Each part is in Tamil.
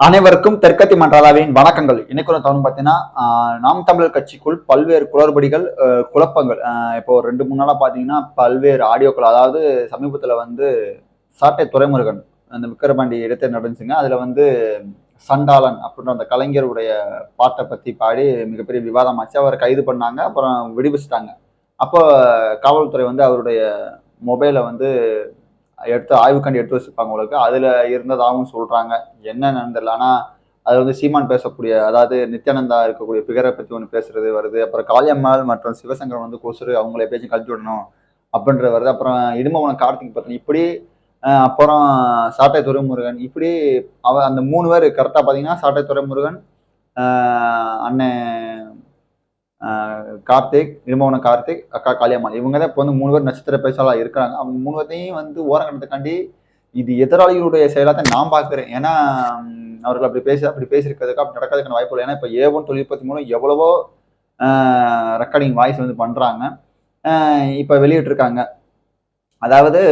அனைவருக்கும் தெற்கத்தி மன்றாலாவின் வணக்கங்கள். இன்னைக்கு ஒரு தவணை பார்த்தீங்கன்னா நாம் தமிழர் கட்சிக்குள் பல்வேறு குளறுபடிகள் குழப்பங்கள். இப்போ ஒரு ரெண்டு மூணு நாளாக பார்த்தீங்கன்னா பல்வேறு ஆடியோக்கள் அதாவது சமீபத்தில் வந்து சாட்டை துறைமுருகன் அந்த விக்கிரபாண்டி இடத்தை நடந்துச்சுங்க. அதில் வந்து சண்டாளன் அப்படின்ற அந்த கலைஞருடைய பாட்டை பற்றி பாடி மிகப்பெரிய விவாதமாச்சு அவரை கைது பண்ணாங்க அப்புறம் விடுவிச்சிட்டாங்க. அப்போ காவல்துறை வந்து அவருடைய மொபைலை வந்து எடுத்து ஆய்வுக்காண்டி எடுத்து வச்சிருப்பாங்க உங்களுக்கு. அதுல இருந்ததாகவும் சொல்றாங்க. என்ன நடந்தல ஆனா அது வந்து சீமான் பேசக்கூடிய அதாவது நித்யானந்தா இருக்கக்கூடிய பிகரை பத்தி ஒன்று பேசுறது வருது. அப்புறம் காளியம்மாள் மற்றும் சிவசங்கர் வந்து கொசுறு அவங்கள பேச்சு கழிச்சு விடணும் அப்படின்றது வருது. அப்புறம் இடும்பவனம் கார்த்திக் பத்தினி இப்படி அப்புறம் சாட்டை துறைமுருகன் இப்படி அவ அந்த மூணு பேர் கரெக்டாக பார்த்தீங்கன்னா சாட்டை துறைமுருகன் அண்ணன் கார்த்திக் இடும்பவன கார்த்திக் அக்கா காளியம்மாள். இவங்க தான் இப்போ வந்து மூணு பேர் நட்சத்திர பேச்சாளராக இருக்கிறாங்க. அவங்க மூணு பேர்த்தையும் வந்து ஓரங்கட்டத்துக்காண்டி இது எதிராளிகளுடைய செயலாக தான் நான் பார்க்குறேன். ஏன்னா அவர்கள் அப்படி பேசி அப்படி பேசியிருக்கிறதுக்கு அப்படி நடக்கிறதுக்கான வாய்ப்பு இல்லை. ஏன்னா இப்போ ஏவன் தொழில்நுட்பத்தின் மூலம் எவ்வளவோ ரெக்கார்டிங் வாய்ஸ் வந்து பண்ணுறாங்க இப்போ வெளியிட்டிருக்காங்க. அதாவது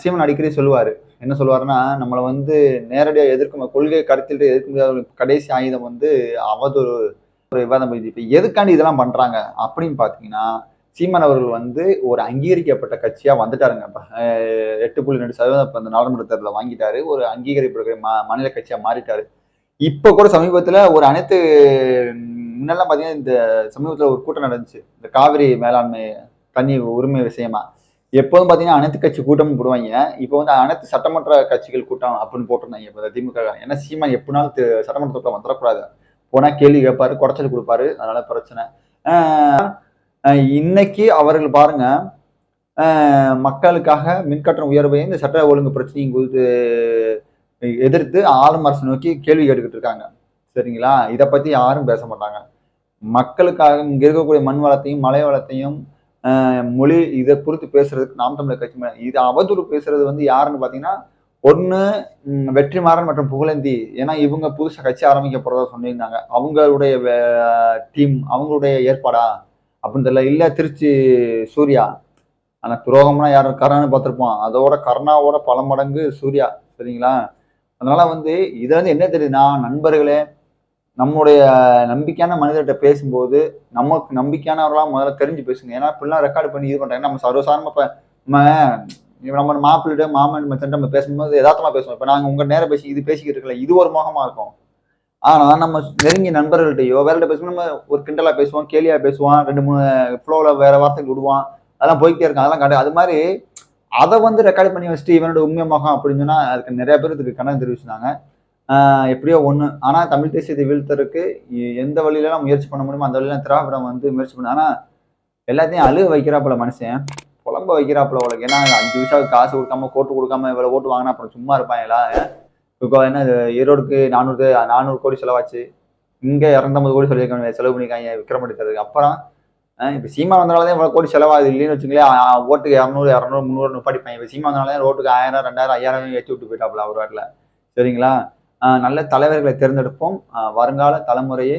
சீமன் அடிக்கடி சொல்லுவார். என்ன சொல்லுவாருன்னா நம்மளை வந்து நேரடியாக எதிர்க்கும் கொள்கை கருத்தில் எதிர்க்க முடியாத கடைசி ஆயுதம் வந்து அவதூறு. ஒரு விவாதம் இது இப்போ எதுக்காண்டி இதெல்லாம் பண்ணுறாங்க அப்படின்னு பார்த்தீங்கன்னா சீமான் அவர்கள் வந்து ஒரு அங்கீகரிக்கப்பட்ட கட்சியாக வந்துட்டாருங்க. இப்போ எட்டு புள்ளி ரெண்டு சதவீதம் இப்போ இந்த நாடாளுமன்ற தேர்தலில் வாங்கிட்டாரு. ஒரு அங்கீகரிப்பு மா மாநில கட்சியாக மாறிட்டாரு. இப்போ கூட சமீபத்தில் ஒரு அனைத்து முன்னெல்லாம் பார்த்தீங்கன்னா இந்த சமீபத்தில் ஒரு கூட்டம் நடந்துச்சு. இந்த காவிரி மேலாண்மை தண்ணி உரிமை விஷயமா. எப்போதும் பார்த்தீங்கன்னா அனைத்து கட்சி கூட்டம் போடுவாங்க. இப்போ வந்து அனைத்து சட்டமன்ற கட்சிகள் கூட்டம் அப்படின்னு போட்டிருந்தாங்க. இப்போ திமுக. ஏன்னா சீமான் எப்படினாலும் தி- வந்துடக்கூடாது போனா கேள்வி கேட்பாரு குறைச்சல் கொடுப்பாரு. அதனால பிரச்சனை. இன்னைக்கு அவர்கள் பாருங்க மக்களுக்காக மின்கட்டண உயர்வையும் இந்த சட்ட ஒழுங்கு பிரச்சனையும் குறித்து எதிர்த்து ஆளும் அரசு நோக்கி கேள்வி கேட்டுக்கிட்டு இருக்காங்க. சரிங்களா? இதை பத்தி யாரும் பேச மாட்டாங்க. மக்களுக்காக இங்க இருக்கக்கூடிய மண் வளத்தையும் மலை வளத்தையும் மொழி இதை குறித்து பேசுறதுக்கு நாம் தமிழர் கட்சி இது அவதூறு பேசுறது வந்து யாருன்னு பாத்தீங்கன்னா ஒன்று வெற்றிமாறன் மற்றும் புகழந்தி. ஏன்னா இவங்க புதுசாக கட்சி ஆரம்பிக்க போகிறதா சொல்லியிருந்தாங்க. அவங்களுடைய டீம் அவங்களுடைய ஏற்பாடா? அப்படின்னு தெரியல. இல்லை திருச்சி சூர்யா. ஆனால் துரோகம்னா யாரும் கருணான்னு பார்த்துருப்போம். அதோட கர்ணாவோட பல மடங்கு சூர்யா. சரிங்களா? அதனால வந்து இதை வந்து என்ன தெரியுதுன்னா நண்பர்களே நம்முடைய நம்பிக்கையான மனிதர்கிட்ட பேசும்போது நமக்கு நம்பிக்கையானவர்களா முதல்ல தெரிஞ்சு பேசுங்க. ஏன்னா இப்படிலாம் ரெக்கார்டு பண்ணி இது பண்ணுறாங்க நம்ம சர்வசாதாரணமா நம்ம நம்ம மாப்பிள்ளிட்ட மாமன் மச்சன் நம்ம பேசும்போது யதார்த்தமா பேசுவோம். இப்ப நாங்க உங்க நேரம் பேசி இது பேசிக்கிட்டு இருக்கல இது ஒரு முகமா இருக்கும். ஆனா நம்ம நெருங்கிய நண்பர்கள்ட்டையோ வேற பேசுவோம் நம்ம ஒரு கிண்டலா பேசுவோம் கேலியா பேசுவான் ரெண்டு மூணு ஃப்ளோல வேற வார்த்தைகள் விடுவான் அதெல்லாம் போய்கிட்டே இருக்கான் அதெல்லாம் கண்டு அது மாதிரி அதை வந்து ரெக்கார்ட் பண்ணி வச்சுட்டு இவனோட உண்மை முகம் அப்படின்னு சொன்னா அதுக்கு நிறைய பேர் இதுக்கு கண்டனம் ஆஹ் எப்படியோ ஒண்ணு. ஆனா தமிழ் தேசியத்தை வீழ்த்தறதுக்கு எந்த வழியிலலாம் முயற்சி பண்ண முடியுமோ அந்த வழியில திராவிடம் வந்து முயற்சி பண்ண. ஆனா எல்லாத்தையும் அழுக வைக்கிறாப்புல மனுஷன். புலம்ப வைக்கிறாப்புல உனக்கு ஏன்னா அஞ்சு விஷயம் காசு கொடுக்காம கோட்டு கொடுக்காம இவ்வளவு ஓட்டு வாங்கினா அப்புறம் சும்மா இருப்பாங்களா இப்போ என்ன ஈரோடுக்கு நானூறு நானூறு கோடி செலவாச்சு. இங்கே இரநூத்தம்பது கோடி சொல்லி செலவு பண்ணிருக்காங்க விக்ரமணி தரதுக்கு அப்புறம் இப்போ இப்ப சீமா வந்தனாலதான் இவ்வளவு கோடி செலவாகுது இல்லைன்னு வச்சுங்களேன் ஓட்டுக்கு இரநூறு இரநூறு முந்நூறு நிப்பாட்டிப்பாங்க இப்போ சீமா வந்தனாலதான் ரோட்டுக்கு ஆயிரம் ரெண்டாயிரம் ஐயாயிரம் ஏற்றி விட்டு போயிட்டாப்புல அவர் வாட்டில். சரிங்களா? நல்ல தலைவர்களை தேர்ந்தெடுப்போம். வருங்கால தலைமுறையை